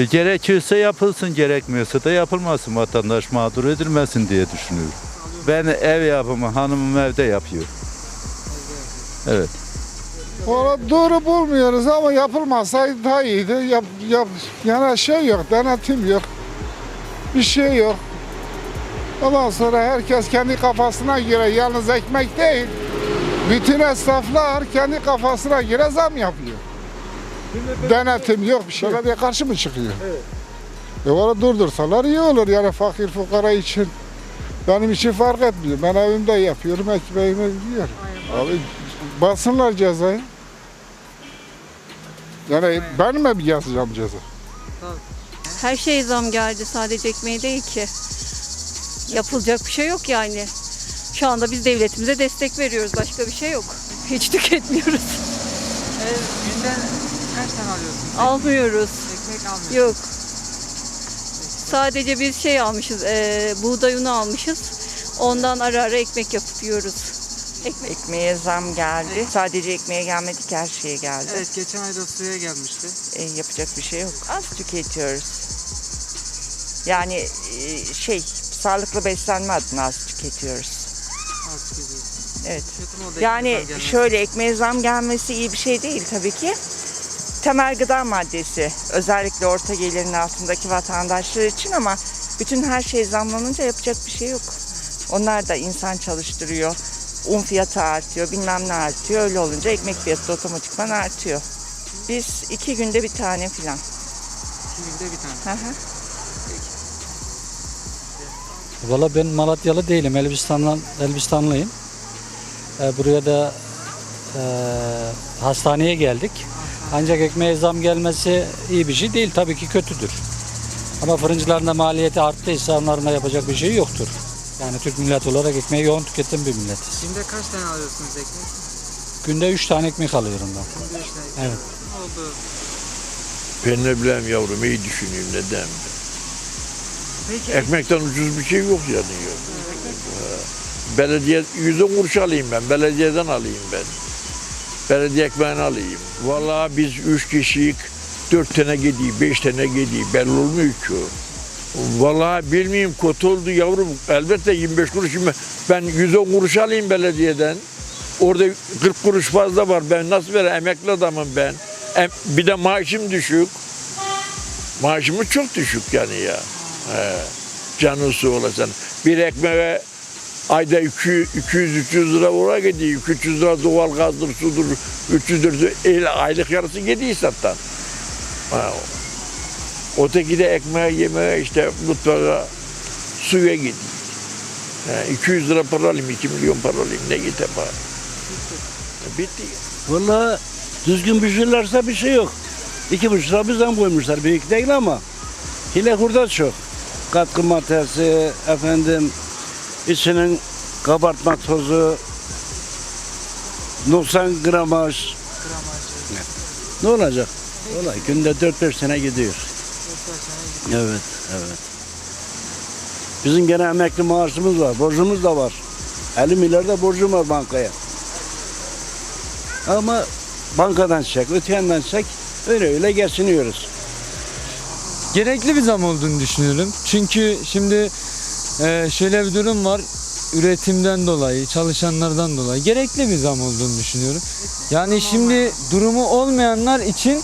E, gerekiyorsa yapılsın, gerekmiyorsa da yapılmasın. Vatandaş mağdur edilmesin diye düşünüyorum. Ben ev yapımı, hanımım evde yapıyor. Evet. Valla doğru bulmuyoruz ama yapılmasaydı daha iyiydi. Yap, yap, yani şey yok, denetim yok. Bir şey yok. Ondan sonra herkes kendi kafasına göre yalnız ekmek değil. Bütün esnaflar kendi kafasına göre zam yapıyor. Denetim yok bir şey. Belediye karşı mı çıkıyor? Evet. E valla durdursalar iyi olur yani fakir fukara için. Benim için fark etmiyor. Ben evimde yapıyorum, ekmeğimi yiyorum. Abi basınlar cezayı. Yani ben mi yazacağım ceza? Her şey zam geldi sadece ekmeğe değil ki. Yapılacak bir şey yok yani. Şu anda biz devletimize destek veriyoruz. Başka bir şey yok. Hiç tüketmiyoruz. Günde kaç tane alıyorsunuz? Almıyoruz. Ekmek almıyorsunuz. Yok. Sadece biz şey almışız, e, buğday unu almışız. Ondan ara ara ekmek yapıp yiyoruz. Ekmek. Ekmeğe zam geldi. Sadece ekmeğe gelmedi ki her şeye geldi. Evet geçen ayda suya gelmişti. E, yapacak bir şey yok. Az tüketiyoruz. Yani e, şey sağlıklı beslenme adına az tüketiyoruz. Az tüketiyoruz. Evet. Yani şöyle ekmeğe zam gelmesi iyi bir şey değil tabii ki. Temel gıda maddesi özellikle orta gelirin altındaki vatandaşlar için ama bütün her şey zamlanınca yapacak bir şey yok. Onlar da insan çalıştırıyor. Un fiyatı artıyor, bilmem ne artıyor. Öyle olunca ekmek fiyatı da otomatikman artıyor. Biz iki günde bir tane filan. İki günde bir tane. Hı hı. Valla ben Malatyalı değilim. Elbistan'dan, Elbistanlıyım. Ee, buraya da e, hastaneye geldik. Ancak ekmeğe zam gelmesi iyi bir şey değil. Tabii ki kötüdür. Ama fırıncıların da maliyeti arttıysa onların da yapacak bir şey yoktur. Yani Türk milleti olarak ekmeği yoğun tüketen bir milletiz. Günde kaç tane alıyorsunuz ekmek? Günde 3 tane ekmek alıyorum ben. Günde üç tane. Evet. Ne oldu? Ben ne bileyim yavrum iyi düşüneyim neden. Peki Ekmekten ucuz bir şey yok yani. Yok. Ha. Belediye yüzde kuruş alayım ben. Belediyeden alayım ben. Belediye ekmeğini alayım. Vallahi biz üç kişiyik. Dört tane gidiyor, beş tane gidiyor. Belli olmuyor ki. Vallahi bilmiyorum kötü oldu yavrum. Elbette 25 kuruş. Ben 110 kuruş alayım belediyeden. Orada 40 kuruş fazla var. Ben nasıl vereyim? Emekli adamım ben. Bir de maaşım düşük. Maaşımız çok düşük yani ya. He. Canın su olasın. Bir ekmeğe ayda 200-300 lira oraya gidiyor. 300 lira doğal gazdır, sudur, 300 lira el, aylık yarısı gidiyor zaten. Öteki de ekmeğe, yemeğe, işte mutfağa, suya gidiyor. He, 200 lira para alayım, 2 milyon para alayım. Ne gider bana? Bitti. Vallahi düzgün pişirirlerse bir şey yok. İki buçuk lira zam koymuşlar. Büyük değil ama hile hurda çok. Katkı maddesi, efendim içinin kabartma tozu, 90 gramaj. Ne olacak? Vallahi günde 4-5 sene gidiyor. Evet, evet. Bizim gene emekli maaşımız var, borcumuz da var. 50 milyar da borcum var bankaya. Ama bankadan çek, öte çek, öyle öyle geçiniyoruz. gerekli bir zam olduğunu düşünüyorum. Çünkü şimdi e, şöyle bir durum var. Üretimden dolayı, çalışanlardan dolayı gerekli bir zam olduğunu düşünüyorum. Yani şimdi durumu olmayanlar için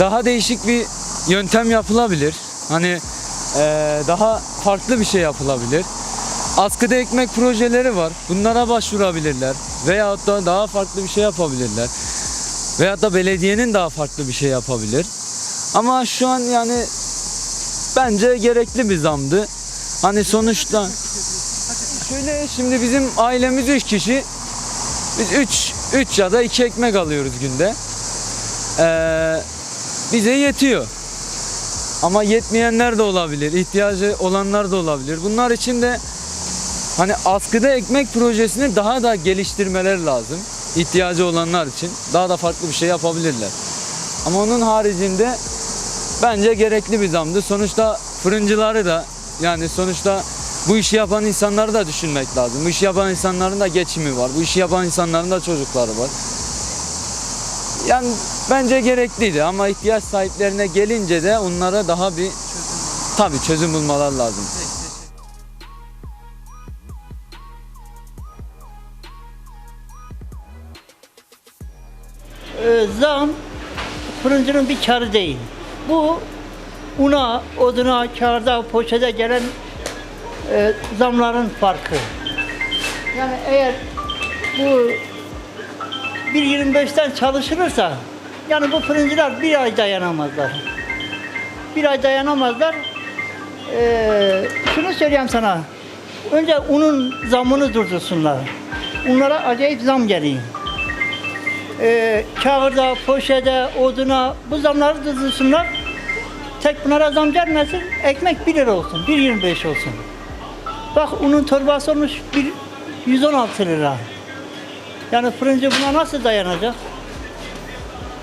daha değişik bir yöntem yapılabilir. Hani e, daha farklı bir şey yapılabilir. Askıda ekmek projeleri var. Bunlara başvurabilirler. Veyahut da daha farklı bir şey yapabilirler. Veyahut da belediyenin daha farklı bir şey yapabilir. Ama şu an yani bence gerekli bir zamdı. Hani sonuçta şöyle şimdi bizim ailemiz 3 kişi. Biz 3 3 ya da 2 ekmek alıyoruz günde. Ee, bize yetiyor. Ama yetmeyenler de olabilir, ihtiyacı olanlar da olabilir. Bunlar için de hani askıda ekmek projesini daha da geliştirmeler lazım. İhtiyacı olanlar için daha da farklı bir şey yapabilirler. Ama onun haricinde bence gerekli bir zamdı. Sonuçta fırıncıları da yani sonuçta bu işi yapan insanları da düşünmek lazım. Bu işi yapan insanların da geçimi var. Bu işi yapan insanların da çocukları var. Yani bence gerekliydi ama ihtiyaç sahiplerine gelince de onlara daha bir tabii çözüm bulmalar lazım. Ee, zam fırıncının bir karı değil. Bu una, oduna, kağıda, poşete gelen e, zamların farkı. Yani eğer bu 1.25'ten çalışılırsa yani bu fırıncılar bir ay dayanamazlar. Bir ay dayanamazlar. Ee, şunu söyleyeyim sana. Önce unun zamını durdursunlar. Unlara acayip zam geliyor e, kağıda, poşete, oduna bu zamları durdursunlar. Tek bunlara zam gelmesin, ekmek 1 lira olsun, 1.25 olsun. Bak unun torbası olmuş bir 116 lira. Yani fırıncı buna nasıl dayanacak?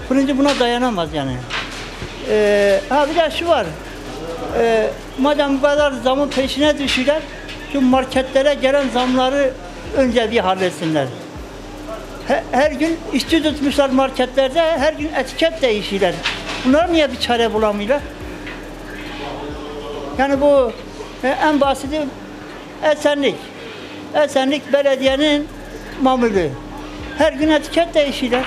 Fırıncı buna dayanamaz yani. Ee, ha bir de şu var. Ee, madem bu kadar zamın peşine düşüyorlar, şu marketlere gelen zamları önce bir halletsinler. He- Her gün işçi tutmuşlar marketlerde, her gün etiket değişiyorlar. Bunlar niye bir çare bulamıyorlar? Yani bu e, en basiti Esenlik. Esenlik belediyenin mamülü. Her gün etiket değişiyorlar.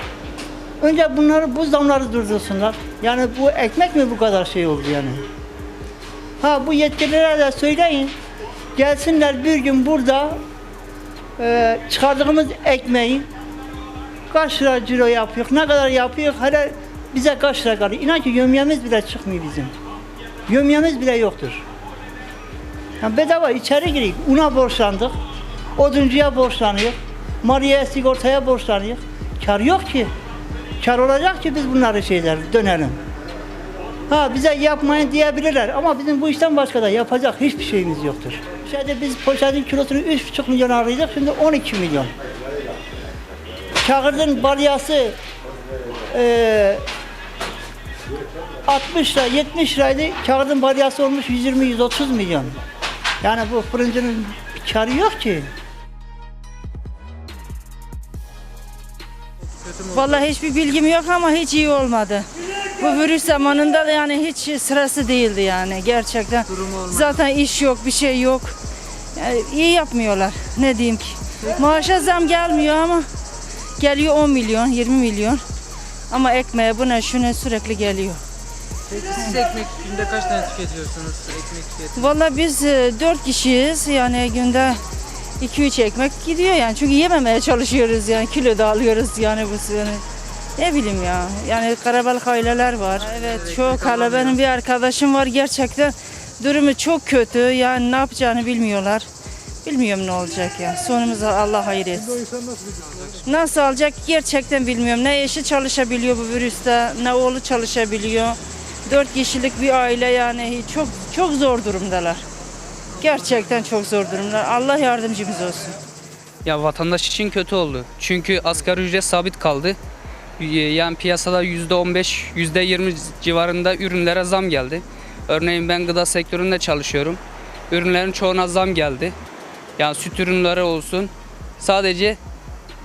Önce bunları, bu zamları durdursunlar. Yani bu ekmek mi bu kadar şey oldu yani? Ha bu yetkililere de söyleyin. Gelsinler bir gün burada e, çıkardığımız ekmeği kaç lira ciro yapıyor, ne kadar yapıyor, hele bize kaç lira kalıyor. İnan ki yömyemiz bile çıkmıyor bizim. Yömyemiz bile yoktur. Yani bedava içeri gireyim, una borçlandık, oduncuya borçlanıyor, maliye sigortaya borçlanıyor. Kar yok ki. Kar olacak ki biz bunları şeyler dönelim. Ha bize yapmayın diyebilirler ama bizim bu işten başka da yapacak hiçbir şeyimiz yoktur. Şeyde biz poşetin kilosunu 3,5 milyon alıyorduk, şimdi 12 milyon. Kağıdın balyası 60 lira, 70 liraydı. Kağıdın balyası olmuş 120-130 milyon. Yani bu fırıncının bir karı yok ki. Vallahi hiçbir bilgim yok ama hiç iyi olmadı. Bu virüs zamanında da yani hiç sırası değildi yani gerçekten. Zaten iş yok, bir şey yok. Yani iyi yapmıyorlar. Ne diyeyim ki? Maaşa zam gelmiyor ama geliyor 10 milyon, 20 milyon. Ama ekmeğe buna şuna sürekli geliyor. Peki siz ekmek günde kaç tane tüketiyorsunuz? Ekmek tüketiyorsunuz. Vallahi biz 4 kişiyiz. Yani günde 2-3 ekmek gidiyor yani. Çünkü yememeye çalışıyoruz yani. Kilo da alıyoruz yani bu yani. Ne bileyim ya. Yani karabalık aileler var. Evet çok hala benim bir arkadaşım var gerçekten durumu çok kötü. Yani ne yapacağını bilmiyorlar. Bilmiyorum ne olacak ya. Sonumuzu Allah hayır etsin. Nasıl olacak gerçekten bilmiyorum. Ne eşi çalışabiliyor bu virüste, ne oğlu çalışabiliyor. Dört kişilik bir aile yani çok çok zor durumdalar. Gerçekten çok zor durumdalar. Allah yardımcımız olsun. Ya vatandaş için kötü oldu. Çünkü asgari ücret sabit kaldı. Yani piyasada %15, %20 civarında ürünlere zam geldi. Örneğin ben gıda sektöründe çalışıyorum. Ürünlerin çoğuna zam geldi. Yani süt ürünleri olsun. Sadece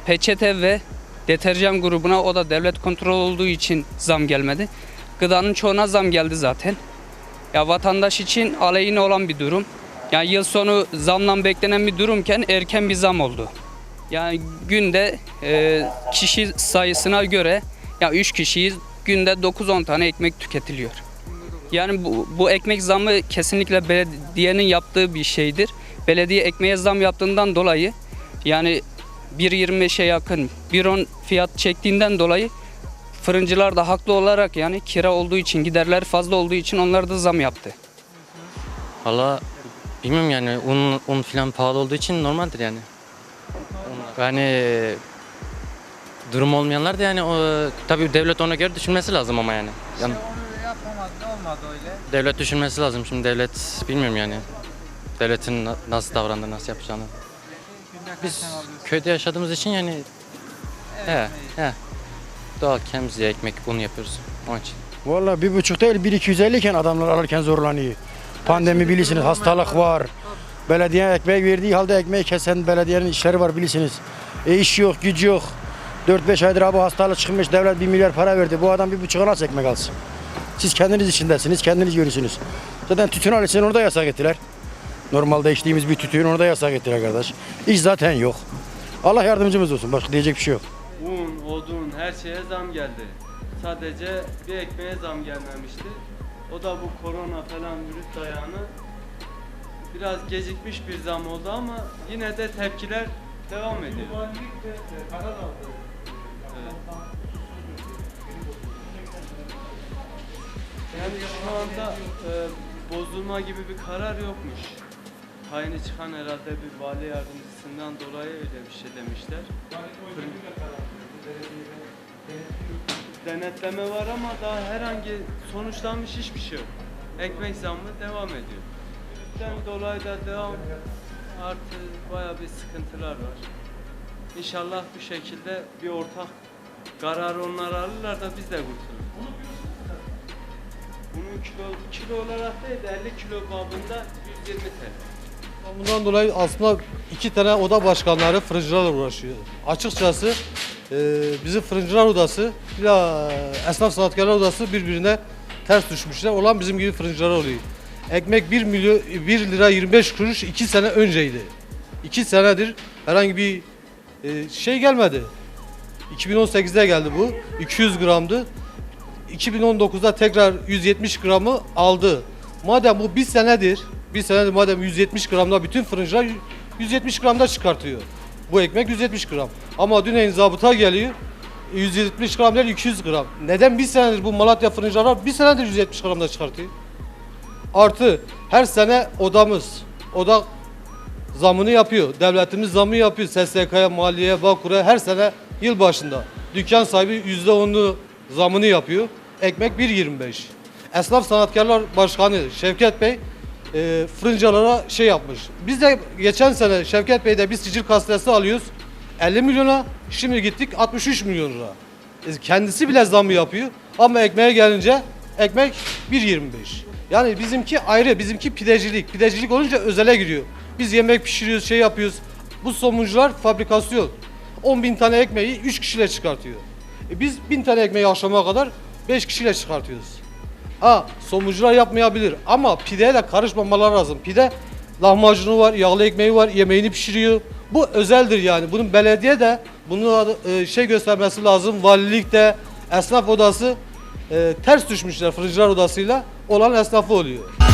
peçete ve deterjan grubuna o da devlet kontrol olduğu için zam gelmedi. Gıdanın çoğuna zam geldi zaten. Ya vatandaş için aleyhine olan bir durum. Yani yıl sonu zamdan beklenen bir durumken erken bir zam oldu. Yani günde e, kişi sayısına göre ya 3 kişiyiz günde 9-10 tane ekmek tüketiliyor. Yani bu, bu ekmek zammı kesinlikle belediyenin yaptığı bir şeydir. Belediye ekmeğe zam yaptığından dolayı yani 1.25'e yakın 1.10 fiyat çektiğinden dolayı fırıncılar da haklı olarak yani kira olduğu için giderler fazla olduğu için onlar da zam yaptı. Valla bilmiyorum yani un, un falan pahalı olduğu için normaldir yani. Yani durum olmayanlar da yani o, tabii devlet ona göre düşünmesi lazım ama yani. yani Onu yapamadı, olmadı öyle. devlet düşünmesi lazım. Şimdi devlet bilmiyorum yani. Devletin na- nasıl davrandığını, nasıl yapacağını. Biz köyde yaşadığımız için yani he, he. Kendimiz ya ekmek un yapıyoruz. Onun için. Vallahi bir buçuk değil bir iki yüz elli iken adamlar alırken zorlanıyor. Pandemi bilirsiniz hastalık var. Belediye ekmek verdiği halde ekmeği kesen belediyenin işleri var bilirsiniz. E iş yok gücü yok. 4-5 aydır abi hastalık çıkmış devlet 1 milyar para verdi. Bu adam bir buçuğa nasıl ekmek alsın? Siz kendiniz içindesiniz, kendiniz görürsünüz. Zaten tütün ailesini orada yasak ettiler. Normalde içtiğimiz bir tütün orada yasak ettiler kardeş. İş zaten yok. Allah yardımcımız olsun. Başka diyecek bir şey yok. Un, odun her şeye zam geldi. Sadece bir ekmeğe zam gelmemişti. O da bu korona falan virüs dayağını biraz gecikmiş bir zam oldu ama yine de tepkiler devam ediyor. Evet. Yani şu anda e, bozulma gibi bir karar yokmuş. Tayini çıkan herhalde bir vali yardımcısından dolayı öyle bir şey demişler. Denetleme var ama daha herhangi sonuçlanmış hiçbir şey yok. Ekmek zammı devam ediyor. Virüsten dolayı da devam artı baya bir sıkıntılar var. İnşallah bu şekilde bir ortak karar onlar alırlar da biz de kurtuluruz. Bunun kilo, kilo olarak değil de 50 kilo babında 120 TL. Bundan dolayı aslında iki tane oda başkanları fırıncılarla uğraşıyor. Açıkçası e, bizim fırıncılar odası ile esnaf sanatkarlar odası birbirine ters düşmüşler. Olan bizim gibi fırıncılar oluyor. Ekmek 1 milyon 1 lira 25 kuruş 2 sene önceydi. 2 senedir herhangi bir e, şey gelmedi. 2018'de geldi bu. 200 gramdı. 2019'da tekrar 170 gramı aldı. Madem bu bir senedir, bir senedir madem 170 gramda bütün fırıncılar 170 gramda çıkartıyor. Bu ekmek 170 gram. Ama dün zabıta geliyor 170 gram değil 200 gram. Neden bir senedir bu Malatya fırıncılar bir senedir 170 gramda çıkartıyor? Artı her sene odamız, oda zamını yapıyor. Devletimiz zamı yapıyor. SSK'ya, maliyeye, Bağkur'a her sene yıl başında. Dükkan sahibi %10'u zamını yapıyor. Ekmek 1.25. Esnaf Sanatkarlar Başkanı Şevket Bey e, fırıncılara şey yapmış. Biz de geçen sene Şevket Bey'de bir sicil kastesi alıyoruz. 50 milyona şimdi gittik 63 milyon. E, Kendisi bile zamı yapıyor ama ekmeğe gelince ekmek 1.25. Yani bizimki ayrı, bizimki pidecilik. Pidecilik olunca özele giriyor. Biz yemek pişiriyoruz, şey yapıyoruz. Bu somuncular fabrikasyon. 10 bin tane ekmeği 3 kişiyle çıkartıyor. E biz 1000 tane ekmeği akşama kadar 5 kişiyle çıkartıyoruz. Ha somuncular yapmayabilir ama pideye de karışmamalar lazım. Pide lahmacunu var, yağlı ekmeği var, yemeğini pişiriyor. Bu özeldir yani. Bunun belediye de bunu e, şey göstermesi lazım. Valilik de, esnaf odası e, ters düşmüşler fırıncılar odasıyla olan esnafı oluyor.